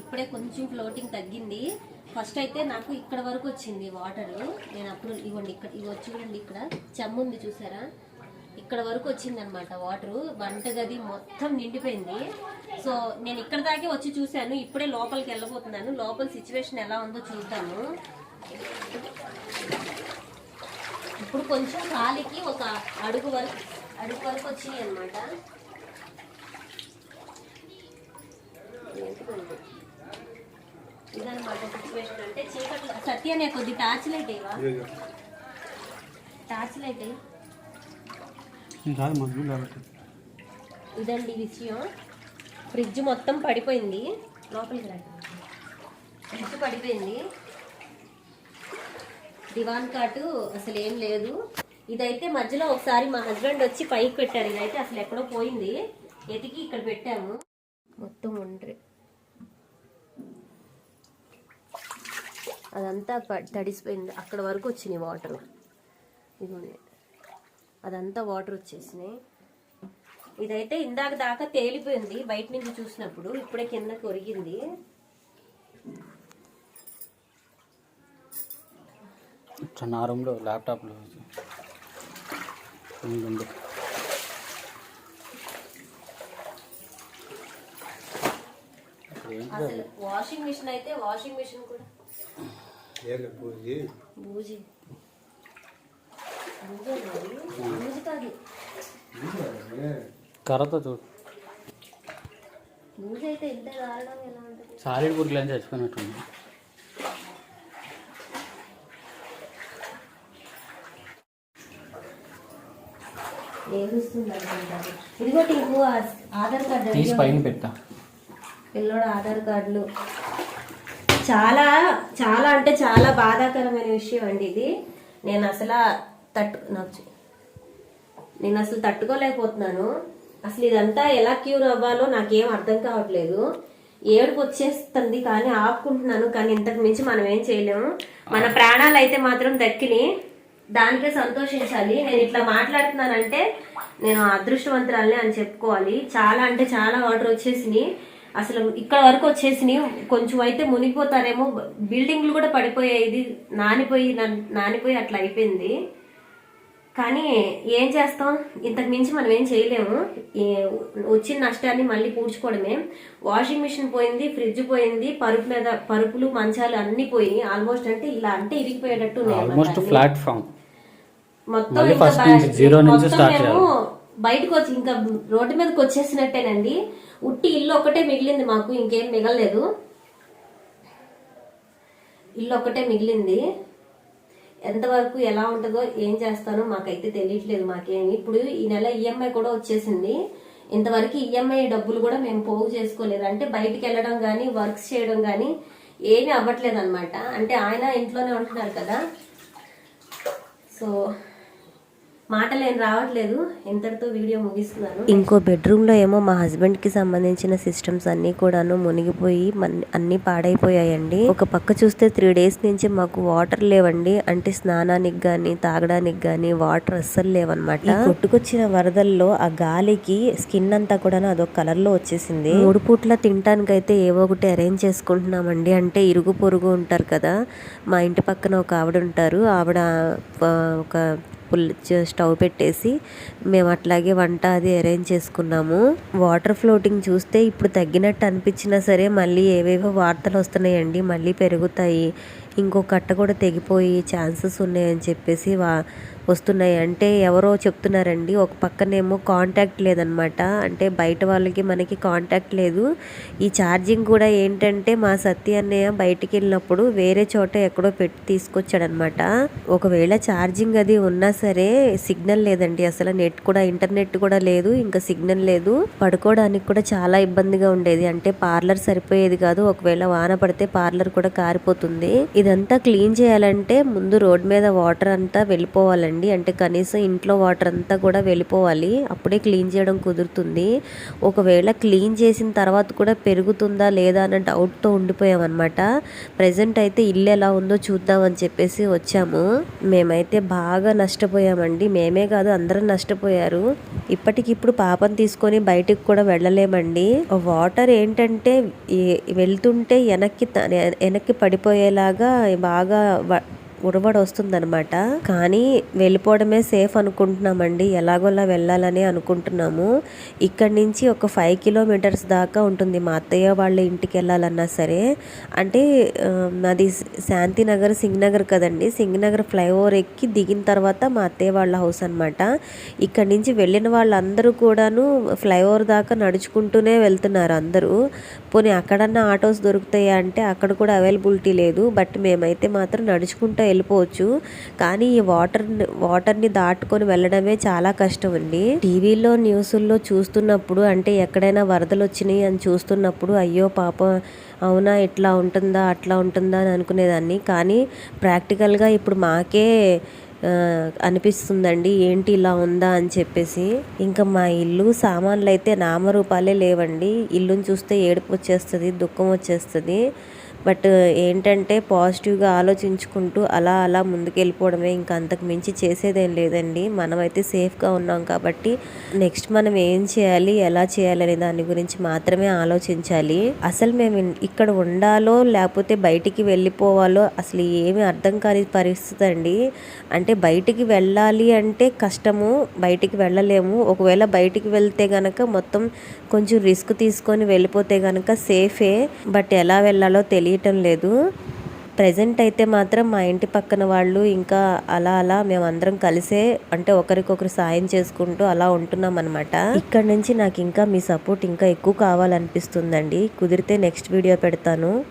ఇప్పుడే కొంచెం ఫ్లోటింగ్ తగ్గింది. ఫస్ట్ అయితే నాకు ఇక్కడ వరకు వచ్చింది వాటర్ నేను అప్పుడు ఇవ్వండి ఇక్కడ ఇవి వచ్చి చూడండి ఇక్కడ. చెమ్ముంది చూసారా? ఇక్కడ వరకు వచ్చింది అనమాట వాటర్ వంటగది మొత్తం నిండిపోయింది. సో నేను ఇక్కడ దాకే వచ్చి చూశాను. ఇప్పుడే లోపలికి వెళ్ళబోతున్నాను. లోపల సిచ్యువేషన్ ఎలా ఉందో చూద్దాము. ఇప్పుడు కొంచెం కాలికి ఒక అడుగు వరకు అడుగు వరకు వచ్చినాయి అనమాట సిచ్యువేషన్ అంటే చీకట్లో సత్య అనే కొద్ది టార్చ్ లైట్ ఇవా టార్చ్ లైట్ ఇదండి విషయం. ఫ్రిడ్జ్ మొత్తం పడిపోయింది. లోపలికి రండి. ఫ్రిడ్జ్ పడిపోయింది. దివాన్ కాటు అసలు ఏం లేదు. ఇదైతే మధ్యలో ఒకసారి మా హస్బెండ్ వచ్చి పైకి పెట్టారు. ఇదైతే అసలు ఎక్కడో పోయింది. ఎతికి ఇక్కడ పెట్టాము. మొత్తం ఒండ్రి అదంతా తడిసిపోయింది. అక్కడ వరకు వచ్చినాయి వాటర్. ఇదిగోండి. అదంతా వాటర్ వచ్చేసినాయి. ఇదైతే ఇందాక దాకా తేలిపోయింది. బయట నుంచి చూసినప్పుడు ఇప్పుడే కింద కొరిగింది. నా రూమ్లో ల్యాప్టాప్లో అసలు వాషింగ్ మిషన్ అయితే వాషింగ్ మిషన్ కూడా బూజీ బూజే కర్రతో చూడు బూజు అయితే ఇంత కారడం ఎలా ఉంటుంది సాలిడ్ చచ్చిపోయినట్టుంది టీపు ఆధార్ కార్డు తీసి పైన పెట్టా పిల్లోడు ఆధార్ కార్డులు చాలా చాలా అంటే చాలా బాధాకరమైన విషయం అండి ఇది. నేను అసలు తట్టు నాకు నేను అసలు తట్టుకోలేకపోతున్నాను. అసలు ఇదంతా ఎలా క్యూర్ అవ్వాలో నాకేం అర్థం కావట్లేదు. ఏడుపు వచ్చేస్తుంది కానీ ఆపుకుంటున్నాను కానీ ఇంతకు మించి మనం ఏం చేయలేము. మన ప్రాణాలు అయితే మాత్రం దక్కిని దానికే సంతోషించాలి. నేను ఇట్లా మాట్లాడుతున్నానంటే నేను అదృష్టవంతురాలని అని చెప్పుకోవాలి. చాలా అంటే చాలా వాటర్ వచ్చేసినాయి. అసలు ఇక్కడ వరకు వచ్చేసినాయి కొంచెం అయితే మునిగిపోతారేమో. బిల్డింగ్లు కూడా పడిపోయాయి. ఇది నానిపోయి నన్- నానిపోయి అట్లా అయిపోయింది. కానీ ఏం చేస్తాం? ఇంతకు మించి మనం ఏం చేయలేము. వచ్చిన నష్టాన్ని మళ్ళీ పూడ్చుకోవడమే. వాషింగ్ మిషన్ పోయింది ఫ్రిడ్జ్ పోయింది పరుపు మీద పరుపులు మంచాలు అన్ని పోయి ఆల్మోస్ట్ అంటే ఇలా అంటే ఇరిగిపోయేటట్టు. ప్లాట్ఫామ్ మొత్తం నుంచి, మేము బయటకు వచ్చి ఇంకా రోడ్డు మీదకి వచ్చేసినట్టేనండి. ఉట్టి ఇల్లు ఒకటే మిగిలింది మాకు ఇంకేం మిగలలేదు. ఇల్లు ఒకటే మిగిలింది. ఎంతవరకు ఎలా ఉంటుందో ఏం చేస్తానో మాకైతే తెలియట్లేదు మాకేమి ఇప్పుడు ఈ నెల ఈఎంఐ కూడా వచ్చేసింది. ఇంతవరకు ఈఎంఐ డబ్బులు కూడా మేము పోగు చేసుకోలేదు. అంటే బయటికి వెళ్ళడం కానీ వర్క్స్ చేయడం కానీ ఏమీ అవ్వట్లేదు అనమాట అంటే ఆయన ఇంట్లోనే ఉంటున్నారు కదా. సో మాటలు ఏం రావట్లేదు. ఎంతటితో వీడియో ముగిస్తున్నాను. ఇంకో బెడ్రూమ్లో ఏమో మా హస్బెండ్కి సంబంధించిన సిస్టమ్స్ అన్నీ కూడాను మునిగిపోయి అన్నీ పాడైపోయాయండి. ఒక పక్క చూస్తే త్రీ డేస్ నుంచి మాకు వాటర్ లేవండి. అంటే స్నానానికి కానీ తాగడానికి కానీ వాటర్ అస్సలు లేవన్నమాట. కొట్టుకొచ్చిన వరదల్లో ఆ గాలికి స్కిన్ అంతా కూడా అదొక కలర్లో వచ్చేసింది. మూడు పూట్ల తినటానికైతే ఏవో ఒకటి అరేంజ్ చేసుకుంటున్నామండి. అంటే ఇరుగు పొరుగు ఉంటారు కదా. మా ఇంటి పక్కన ఒక ఆవిడ ఉంటారు. ఆవిడ ఒక పుల్ స్టవ్ పెట్టేసి మేము అట్లాగే వంట అది అరేంజ్ చేసుకున్నాము. వాటర్ ఫ్లోటింగ్ చూస్తే ఇప్పుడు తగ్గినట్టు అనిపించినా సరే మళ్ళీ ఏవేవో వార్తలు వస్తున్నాయండి మళ్ళీ పెరుగుతాయి. ఇంకో కట్ట కూడా తెగిపోయి ఛాన్సెస్ ఉన్నాయని చెప్పేసి వా వస్తున్నాయి. అంటే ఎవరో చెప్తున్నారండి ఒక పక్కనేమో కాంటాక్ట్ లేదనమాట. అంటే బయట వాళ్ళకి మనకి కాంటాక్ట్ లేదు. ఈ ఛార్జింగ్ కూడా ఏంటంటే మా సత్య అన్నయ్య బయటికి వెళ్ళినప్పుడు వేరే చోట ఎక్కడో పెట్టి తీసుకొచ్చాడనమాట. ఒకవేళ ఛార్జింగ్ అది ఉన్నా సరే సిగ్నల్ లేదండి. అసలు నెట్ కూడా ఇంటర్నెట్ కూడా లేదు ఇంకా సిగ్నల్ లేదు. పడుకోవడానికి కూడా చాలా ఇబ్బందిగా ఉండేది. అంటే పార్లర్ సరిపోయేది కాదు. ఒకవేళ వాన పడితే పార్లర్ కూడా కారిపోతుంది. ఇదంతా క్లీన్ చేయాలంటే ముందు రోడ్ మీద వాటర్ అంతా వెళ్ళిపోవాలండి. అంటే కనీసం ఇంట్లో వాటర్ అంతా కూడా వెళ్ళిపోవాలి. అప్పుడే క్లీన్ చేయడం కుదురుతుంది. ఒకవేళ క్లీన్ చేసిన తర్వాత కూడా పెరుగుతుందా లేదా అన్న డౌట్తో ఉండిపోయామన్నమాట. ప్రజెంట్ అయితే ఇల్లు ఎలా ఉందో చూద్దామని చెప్పేసి వచ్చాము. మేమైతే బాగా నష్టపోయామండి. మేమే కాదు అందరం నష్టపోయారు. ఇప్పటికిప్పుడు పాపం తీసుకొని బయటికి కూడా వెళ్ళలేమండి. వాటర్ ఏంటంటే వెళ్తుంటే వెనక్కి త- వెనక్కి పడిపోయేలాగా బాగా వ- ఉడబడి వస్తుందనమాట కానీ వెళ్ళిపోవడమే సేఫ్ అనుకుంటున్నామండి. ఎలాగోలా వెళ్ళాలని అనుకుంటున్నాము. ఇక్కడి నుంచి ఒక ఫైవ్ కిలోమీటర్స్ దాకా ఉంటుంది. మా అత్తయ్య వాళ్ళ ఇంటికి వెళ్ళాలన్నా సరే. అంటే నాది శాంతినగర్ సింగ్నగర్ కదండి. సింగ్నగర్ ఫ్లైఓవర్ ఎక్కి దిగిన తర్వాత మా అత్తయ్య వాళ్ళ హౌస్ అనమాట ఇక్కడి నుంచి వెళ్ళిన వాళ్ళందరూ కూడాను ఫ్లైఓవర్ దాకా నడుచుకుంటూనే వెళ్తున్నారు అందరూ. పోనీ అక్కడన్నా ఆటోస్ దొరుకుతాయా అంటే అక్కడ కూడా అవైలబిలిటీ లేదు. బట్ మేమైతే మాత్రం నడుచుకుంటూ వెళ్ళిపోవచ్చు. కానీ ఈ వాటర్ వాటర్ని దాటుకొని వెళ్ళడమే చాలా కష్టం అండి. టీవీలో న్యూస్ల్లో చూస్తున్నప్పుడు అంటే ఎక్కడైనా వరదలు వచ్చినాయి అని చూస్తున్నప్పుడు అయ్యో పాపం అవునా ఇట్లా ఉంటుందా అట్లా ఉంటుందా అని అనుకునేదాన్ని. కానీ ప్రాక్టికల్గా ఇప్పుడు మాకే అనిపిస్తుందండి ఏంటి ఇలా ఉందా అని చెప్పేసి. ఇంకా మా ఇల్లు సామాన్లు అయితే నామరూపాలే లేవండి. ఇల్లుని చూస్తే ఏడుపు వచ్చేస్తుంది దుఃఖం వచ్చేస్తుంది. బట్ ఏంటంటే పాజిటివ్గా ఆలోచించుకుంటూ అలా అలా ముందుకెళ్ళిపోవడమే ఇంకా అంతకు మించి చేసేదేం లేదండి. మనమైతే సేఫ్గా ఉన్నాం కాబట్టి నెక్స్ట్ మనం ఏం చేయాలి ఎలా చేయాలి అనే దాని గురించి మాత్రమే ఆలోచించాలి. అసలు మేము ఇక్కడ ఉండాలో లేకపోతే బయటికి వెళ్ళిపోవాలో అసలు ఏమీ అర్థం కాని పరిస్థితి అండి. అంటే బయటికి వెళ్ళాలి అంటే కష్టము బయటికి వెళ్ళలేము. ఒకవేళ బయటికి వెళ్తే గనక మొత్తం కొంచెం రిస్క్ తీసుకొని వెళ్ళిపోతే గనక సేఫే. బట్ ఎలా వెళ్ళాలో తెలియదు తెలియటం లేదు. ప్రజెంట్ అయితే మాత్రం మా ఇంటి పక్కన వాళ్ళు ఇంకా అలా అలా మేమందరం కలిసే అంటే ఒకరికొకరు సాయం చేసుకుంటూ అలా ఉంటున్నాం అనమాట ఇక్కడ నుంచి నాకు ఇంకా మీ సపోర్ట్ ఇంకా ఎక్కువ కావాలనిపిస్తుందండి. కుదిరితే నెక్స్ట్ వీడియో పెడతాను.